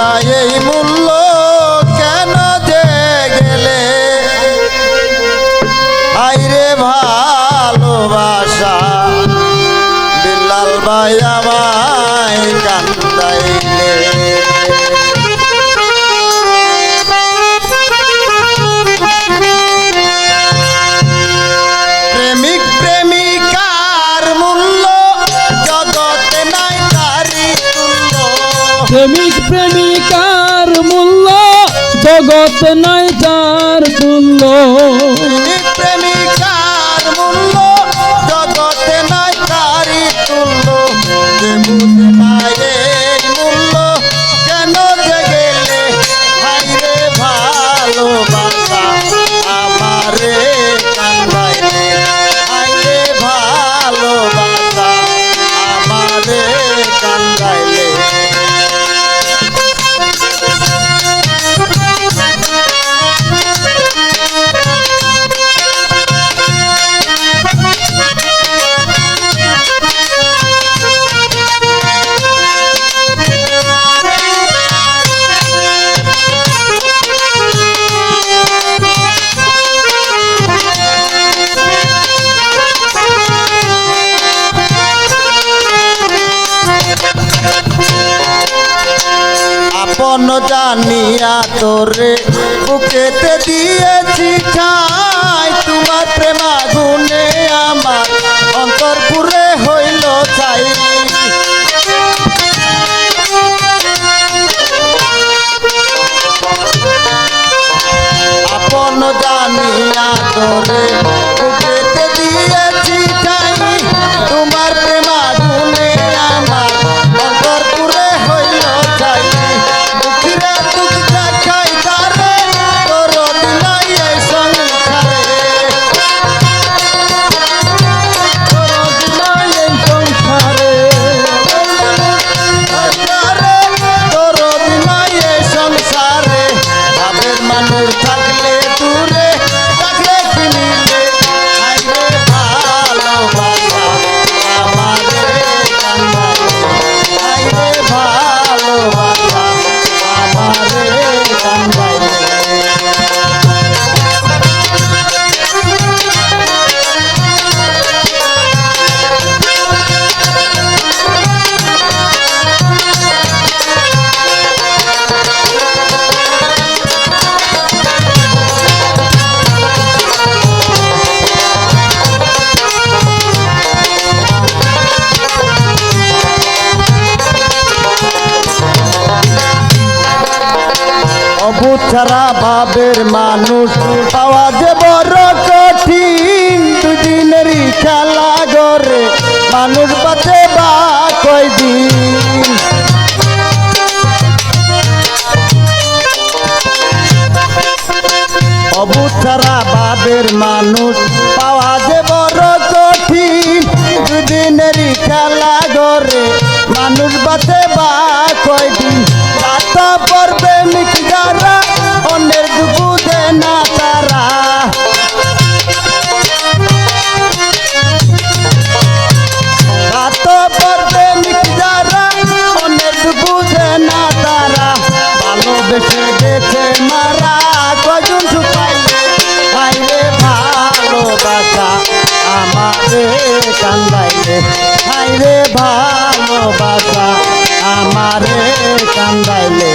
না এই মূল্য কেন যে গেলে? আইরে ভালোবাসা বিল্লাল ভাই আমায় কান্দাইলে প্রেমিকার মূল্য জগৎ নাই তার তুল্য আপন জানিয়া তোরে বুকেতে দিয়েছি ঠাই তোমার প্রেমা গুনে আমার অন্তর পুরে হইল ভাবের ছাড়া ভাবের মানুষ। পাওয়া যে বড় কঠিন দুদিনেরই খেলা গরে মানুষ বাঁচে বা কয়দিন? অবুধ ছাড়া ভাবের মানুষ। পাওয়া যে বড় কঠিন দুদিনেরই খেলা গরে মানুষ বাঁচে বা কয়দিন? কান্দাইলে হাইরে ভালোবাসা আমারে কান্দাইলে।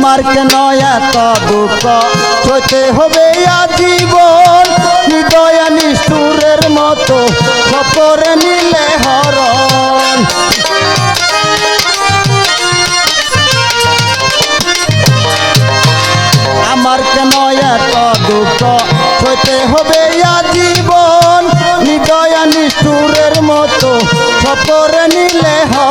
আমার কেন এত দুঃখ সইতে হবে আজীবন, হৃদয়া নিষ্ঠুরের মতো সপরে নিলে হরণ। আমার কেন এত দুঃখ সইতে হবে আজীবন, হৃদয়া নিষ্ঠুরের মতো সপরে নিলে হরণ।